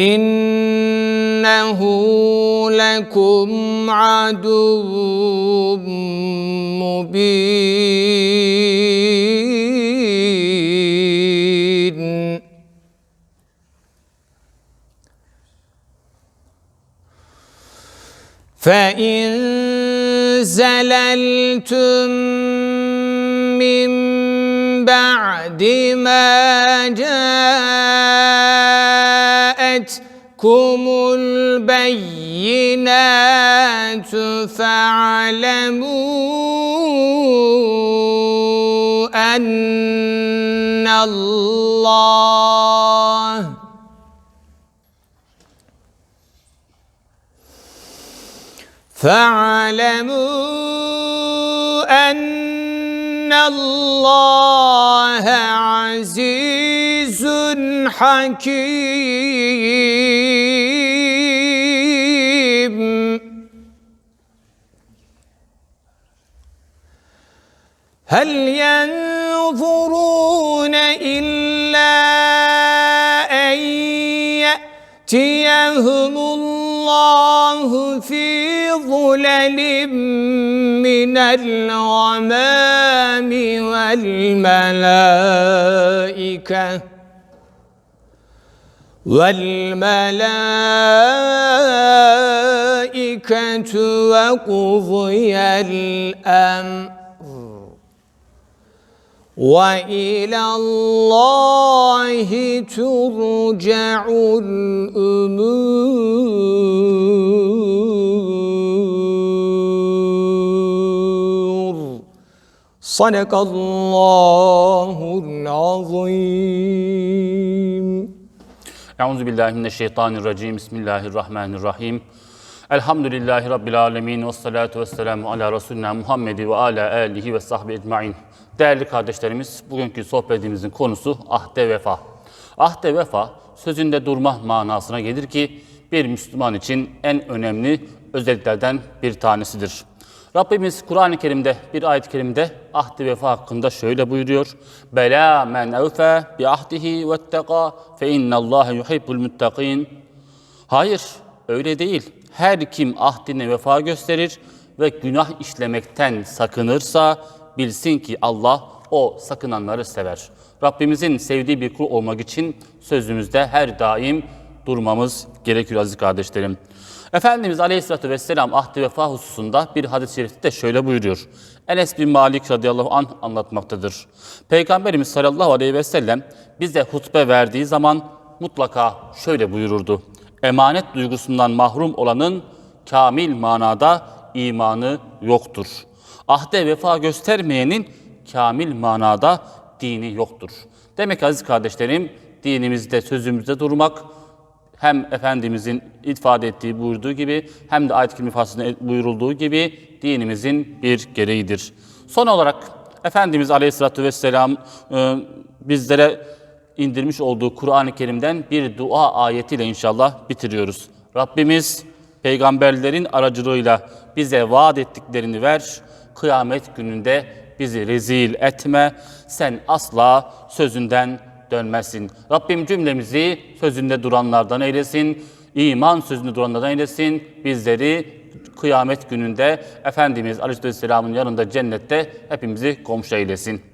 إنه لكم عدو مبين فإن زللتم من بعد ما جاءتكم البينات فاعلموا أن الله فاعلموا أن الله عزيز حكيم هل ينظرون إلا أن يأتيهم الله في ظلل من الغمام والملائكة والملائكة وقضي الأمر وإلى الله ترجع الأمور صدق الله العظيم Euzu billahi mineşşeytanirracim. Bismillahirrahmanirrahim. Elhamdülillahi rabbil alamin ve salatu vesselamu ala resulina Muhammed ve ala alihi ve sahbi ecmaîn. Değerli kardeşlerimiz, bugünkü sohbetimizin konusu ahde vefa. Ahde vefa sözünde durma manasına gelir ki bir Müslüman için en önemli özelliklerden bir tanesidir. Rabbimiz Kur'an-ı Kerim'de bir ayet-i kerimde ahdi vefa hakkında şöyle buyuruyor. Bela men evfe bi ahdihi vetteka fe innallâhe yuhibbul muttakin. Hayır, öyle değil. Her kim ahdine vefa gösterir ve günah işlemekten sakınırsa bilsin ki Allah o sakınanları sever. Rabbimizin sevdiği bir kul olmak için sözümüzde her daim durmamız gerekiyor aziz kardeşlerim. Efendimiz Aleyhisselatü Vesselam ahdi vefa hususunda bir hadis-i şerifte de şöyle buyuruyor. Enes bin Malik radıyallahu anh anlatmaktadır. Peygamberimiz sallallahu aleyhi ve sellem bize hutbe verdiği zaman mutlaka şöyle buyururdu. Emanet duygusundan mahrum olanın kamil manada imanı yoktur. Ahde vefa göstermeyenin kamil manada dini yoktur. Demek aziz kardeşlerim dinimizde sözümüzde durmak, hem Efendimizin ifade ettiği buyurduğu gibi hem de ayet-i kerime faslında buyurulduğu gibi dinimizin bir gereğidir. Son olarak Efendimiz Aleyhisselatü Vesselam e, bizlere indirmiş olduğu Kur'an-ı Kerim'den bir dua ayetiyle inşallah bitiriyoruz. Rabbimiz peygamberlerin aracılığıyla bize vaat ettiklerini ver. Kıyamet gününde bizi rezil etme. Sen asla sözünden dönmezsin. Rabbim cümlemizi sözünde duranlardan eylesin. iman sözünde duranlardan eylesin. Bizleri kıyamet gününde Efendimiz Aleyhisselam'ın yanında cennette hepimizi komşu eylesin.